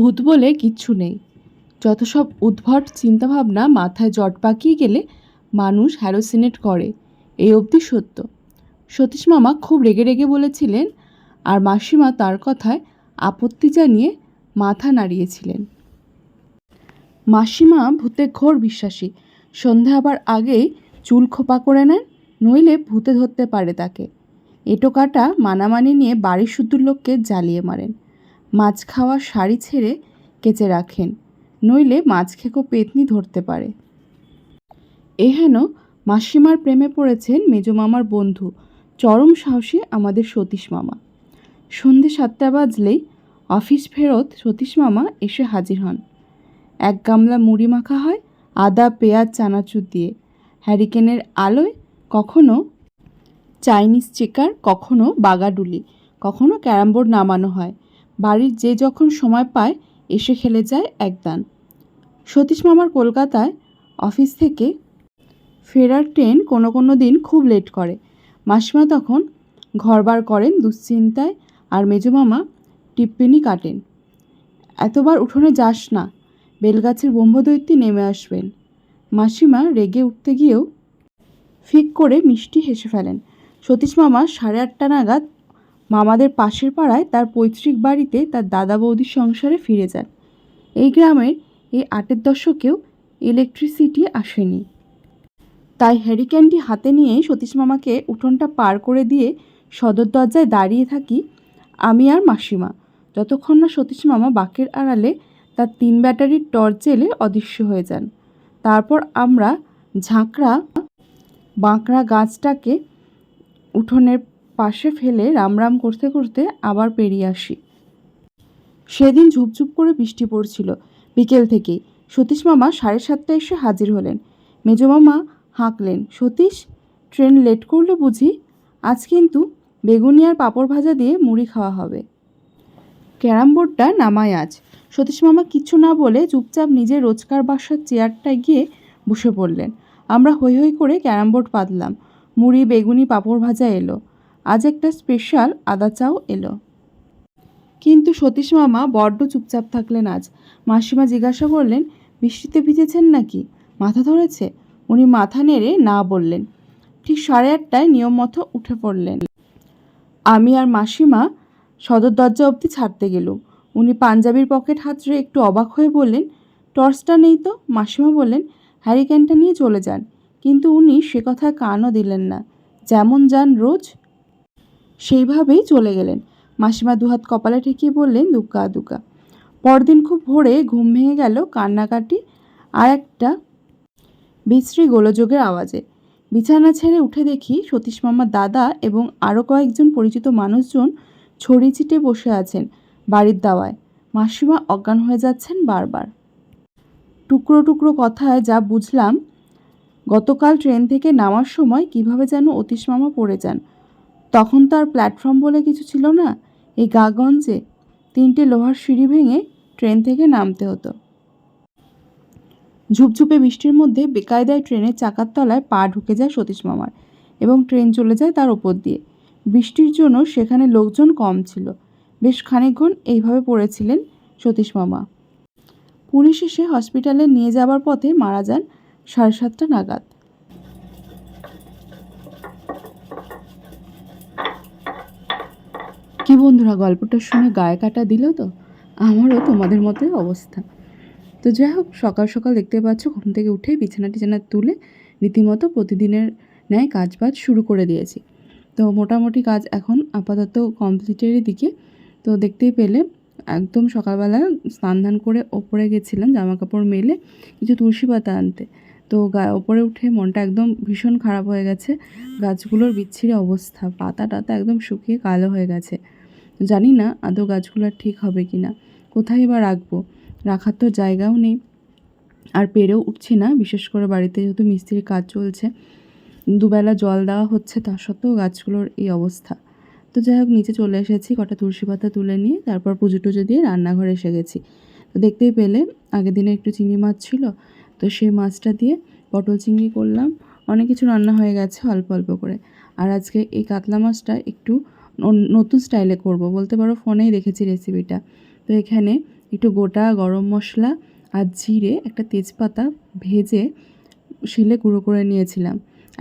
ভূত বলে কিচ্ছু নেই। যত সব উদ্ভট চিন্তাভাবনা মাথায় জট পাকিয়ে গেলে মানুষ হ্যারোসিনেট করে। এই অবধি সত্য। সতীশ মামা খুব রেগে রেগে বলেছিলেন, আর মাসিমা তার কথায় আপত্তি জানিয়ে মাথা নাড়িয়েছিলেন। মাসিমা ভূতে ঘোর বিশ্বাসী। সন্ধে আবার আগেই চুল খোপা করে নেন, নইলে ভূতে ধরতে পারে তাকে। এটো কাটা মানামানি নিয়ে বাড়ির শুদ্ধ লোককে জ্বালিয়ে মারেন। মাছ খাওয়া শাড়ি ছেড়ে কেচে রাখেন, নইলে মাছ খেকো পেতনি ধরতে পারে। এ হেন মাসিমার প্রেমে পড়েছেন মেজো মামার বন্ধু, চরম সাহসী আমাদের সতীশ মামা। সন্ধে সাতটা বাজলেই অফিস ফেরত সতীশ মামা এসে হাজির হন। এক গামলা মুড়ি মাখা হয়, আদা, পেঁয়াজ, চানাচুর দিয়ে। হ্যারিকেনের আলোয় কখনো চাইনিজ চিকার, কখনো বাগাডুলি, কখনো ক্যারামবোর্ড নামানো হয়। বাড়ির যে যখন সময় পায়, এসে খেলে যায় একদান। সতীশ মামার কলকাতায় অফিস থেকে ফেরার ট্রেন কোনো কোনো দিন খুব লেট করে। মাসিমা তখন ঘরবার করেন দুশ্চিন্তায় আর মেজো মামা টিপ্পিনি কাটেন। এতবার উঠোনে যাস না, বেলগাছের ব্রহ্মদৈত্যী নেমে আসবেন। মাসিমা রেগে উঠতে গিয়েও ফিক করে মিষ্টি হেসে ফেলেন। সতীশ মামা সাড়ে আটটা নাগাদ মামাদের পাশের পাড়ায় তার পৈতৃক বাড়িতে তার দাদা বৌদির সংসারে ফিরে যান। এই গ্রামের এই আটের দশকেও ইলেকট্রিসিটি আসেনি। তাই হ্যারিকেনটি হাতে নিয়ে সতীশ মামাকে উঠোনটা পার করে দিয়ে সদর দরজায় দাঁড়িয়ে থাকি আমি আর মাসিমা। যতক্ষণ না সতীশ মামা বাকের আড়ালে তার তিন ব্যাটারির টর্চ জেলে অদৃশ্য হয়ে যান। তারপর আমরা ঝাঁকড়া বাঁকড়া গাছটাকে উঠোনের পাশে ফেলে রামরাম করতে করতে আবার পেরিয়ে আসি। সেদিন ঝুপঝুপ করে বৃষ্টি পড়ছিল। বিকেল থেকেই। সতীশ মামা সাড়ে সাতটায় এসে হাজির হলেন। মেজো মামা হাঁকলেন, সতীশ, ট্রেন লেট করল বুঝি? আজ কিন্তু বেগুনি আর পাঁপড় ভাজা দিয়ে মুড়ি খাওয়া হবে। ক্যারাম বোর্ডটা নামায় আজ। সতীশ মামা কিচ্ছু না বলে চুপচাপ নিজের রোজকার বাসার চেয়ারটায় গিয়ে বসে পড়লেন। আমরা হৈ হৈ করে ক্যারাম বোর্ড পাতলাম। মুড়ি, বেগুনি, পাঁপড় ভাজা এলো। আজ একটা স্পেশাল আদা চাও এলো। কিন্তু সতীশ মামা বড্ড চুপচাপ থাকলেন আজ। মাসিমা জিজ্ঞাসা করলেন বৃষ্টিতে ভিজেছেন নাকি? মাথা ধরেছে। উনি মাথা নেড়ে না বললেন। ঠিক সাড়ে আটটায় নিয়ম মতো উঠে পড়লেন। আমি আর মাসিমা সদর দরজা অবধি ছাড়তে গেলুম। উনি পাঞ্জাবির পকেট হাতড়ে একটু অবাক হয়ে বললেন, টর্চটা নেই তো? মাসিমা বললেন, হ্যারিকেনটা নিয়ে চলে যান। কিন্তু উনি সে কথায় কানও দিলেন না। যেমন যান রোজ সেইভাবেই চলে গেলেন। মাসিমা দুহাত কপালে ঠেকিয়ে বললেন, দুগ্গা দুগ্গা। পরদিন খুব ভোরে ঘুম ভেঙে গেল কান্নাকাটি আর একটা বিশ্রী গোলযোগের আওয়াজে। বিছানা ছেড়ে উঠে দেখি সতীশ মামার দাদা এবং আরও কয়েকজন পরিচিত মানুষজন ছড়ি ছিটে বসে আছেন বাড়ির দাওয়ায়। মাসিমা অজ্ঞান হয়ে যাচ্ছেন বারবার। টুকরো টুকরো কথায় যা বুঝলাম, গতকাল ট্রেন থেকে নামার সময় কীভাবে যেন অতীশ মামা পড়ে যান। তখন তো আর প্ল্যাটফর্ম বলে কিছু ছিল না। এই গাগঞ্জে তিনটে লোহার সিঁড়ি ভেঙে ট্রেন থেকে নামতে হতো। ঝুপঝুপে বৃষ্টির মধ্যে বেকায়দায় ট্রেনের চাকার তলায় পা ঢুকে যায় সতীশ মামার এবং ট্রেন চলে যায় তার ওপর দিয়ে। বৃষ্টির জন্য সেখানে লোকজন কম ছিল। বেশ খানিকক্ষণ এইভাবে পড়েছিলেন সতীশ মামা। পুলিশ এসে হসপিটালে নিয়ে যাবার পথে মারা যান সাড়ে সাতটা নাগাদ। বন্ধুরা, গল্পটা শুনে গায়ে কাটা দিল তো? আমারও তোমাদের মতোই অবস্থা। তো যাই হোক, সকাল সকাল দেখতে পাচ্ছ, ঘুম থেকে উঠে বিছানা টিছানা তুলে রীতিমতো প্রতিদিনের ন্যায় কাজ বাজ শুরু করে দিয়েছি। তো মোটামুটি কাজ এখন আপাতত কমপ্লিটেরই দিকে। তো দেখতেই পেলে, একদম সকালবেলা স্নান ধান করে ওপরে গেছিলাম জামা কাপড় মেলে কিছু তুলসী পাতা আনতে। তো গা, ওপরে উঠে মনটা একদম ভীষণ খারাপ হয়ে গেছে। গাছগুলোর বিচ্ছিরি অবস্থা, পাতা টাতা একদম শুকিয়ে কালো হয়ে গেছে। জানি না আদৌ গাছগুলো ঠিক হবে কি না। কোথায় বা রাখব? রাখার তো জায়গাও নেই। আর পেরেও উঠছি না, বিশেষ করে বাড়িতে যেহেতু মিস্ত্রির কাজ চলছে। দুবেলা জল দেওয়া হচ্ছে, তা সত্ত্বেও গাছগুলোর এই অবস্থা। তো যাই হোক, নিচে চলে এসেছি, কটা তুলসী পাতা তুলে নিয়ে, তারপর পুজো টুজো দিয়ে রান্নাঘরে এসে গেছি। তো দেখতেই পেলে, আগের দিনে একটু চিংড়ি মাছ ছিল, তো সেই মাছটা দিয়ে পটল চিংড়ি করলাম। অনেক কিছু রান্না হয়ে গেছে, অল্প অল্প করে। আর আজকে এই কাতলা মাছটা একটু নতুন স্টাইলে করব। বলতে পারো ফোনেই দেখেছি রেসিপিটা তো এখানে একটু গোটা গরম মশলা আর জিরে একটা তেজপাতা ভেজে শিলে গুঁড়ো করে নিয়েছিলাম।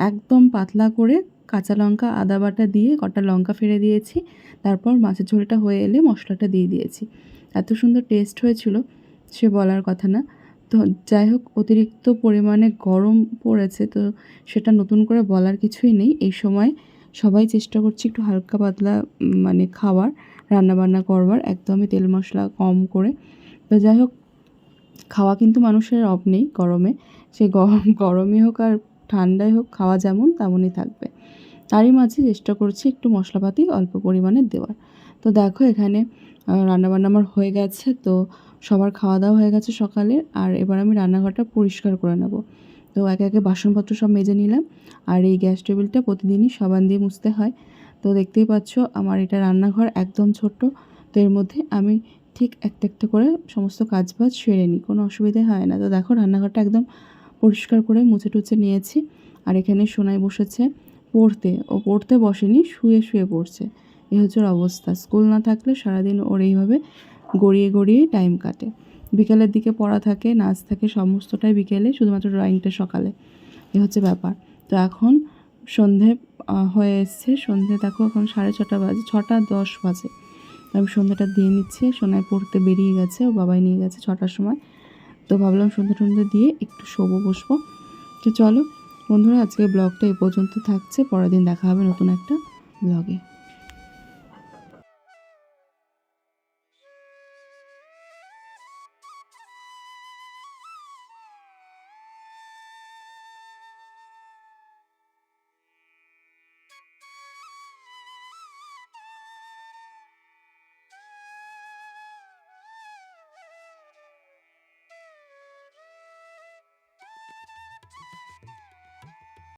একদম পাতলা করে কাঁচা লঙ্কা, আদা বাটা দিয়ে কটা লঙ্কা ফেলে দিয়েছি। তারপর মাছের ঝোলটা হয়ে এলে মশলাটা দিয়ে দিয়েছি। এত সুন্দর টেস্ট হয়েছিল, সে বলার কথা না। তো যাই হোক, অতিরিক্ত পরিমাণে গরম পড়েছে, তো সেটা নতুন করে বলার কিছুই নেই। এই সময় সবাই চেষ্টা করছি একটু হালকা পাতলা মানে খাওয়ার, রান্নাবান্না করবার, একদমই তেল মশলা কম করে। তো যাই হোক, খাওয়া কিন্তু মানুষের অব নেই গরমে। সে গরম, গরমই হোক আর ঠান্ডাই হোক, খাওয়া যেমন তেমনই থাকবে। তারই মাঝে চেষ্টা করছি একটু মশলাপাতি অল্প পরিমাণে দেওয়ার। তো দেখো এখানে রান্নাবান্না আমার হয়ে গেছে, তো সবার খাওয়া দাওয়া হয়ে গেছে সকালে আর এবার আমি রান্নাঘরটা পরিষ্কার করে নেব। তো একে একে বাসনপত্র সব মেজে নিলাম। আর এই গ্যাস টেবিলটা প্রতিদিনই সাবান দিয়ে মুছতে হয়। তো দেখতেই পাচ্ছ, আমার এটা রান্নাঘর একদম ছোট্ট। তো এর মধ্যে আমি ঠিক একটা একটা করে সমস্ত কাজ বাজ সেরে নিই, কোনো অসুবিধা হয় না। তো দেখো, রান্নাঘরটা একদম পরিষ্কার করে মুছে টুছে নিয়েছি। আর এখানে সোনায় বসেছে পড়তে। ও পড়তে বসেনি, শুয়ে শুয়ে পড়ছে। এই হচ্ছে অবস্থা। স্কুল না থাকলে সারাদিন ওর এইভাবে গড়িয়ে গড়িয়ে টাইম কাটে। বিকেলের দিকে পড়া থাকে, নাচ থাকে, সমস্তটাই বিকেলে, শুধুমাত্র ড্রয়িংটা সকালে। এ হচ্ছে ব্যাপার। তো এখন সন্ধে হয়ে এসছে। সন্ধে দেখো এখন সাড়ে ছটা বাজে, ছটা দশ বাজে। আমি সন্ধ্যাটা দিয়ে নিচ্ছি। সোনায় পড়তে বেরিয়ে গেছে, ও বাবাই নিয়ে গেছে ছটার সময়। তো ভাবলাম সন্ধ্যা টন্ধে দিয়ে একটু শোবো, বসবো। তো চলো, বন্ধুরা আজকে ব্লগটা এই পর্যন্ত থাকছে। পরের দিন দেখা হবে নতুন একটা ব্লগে।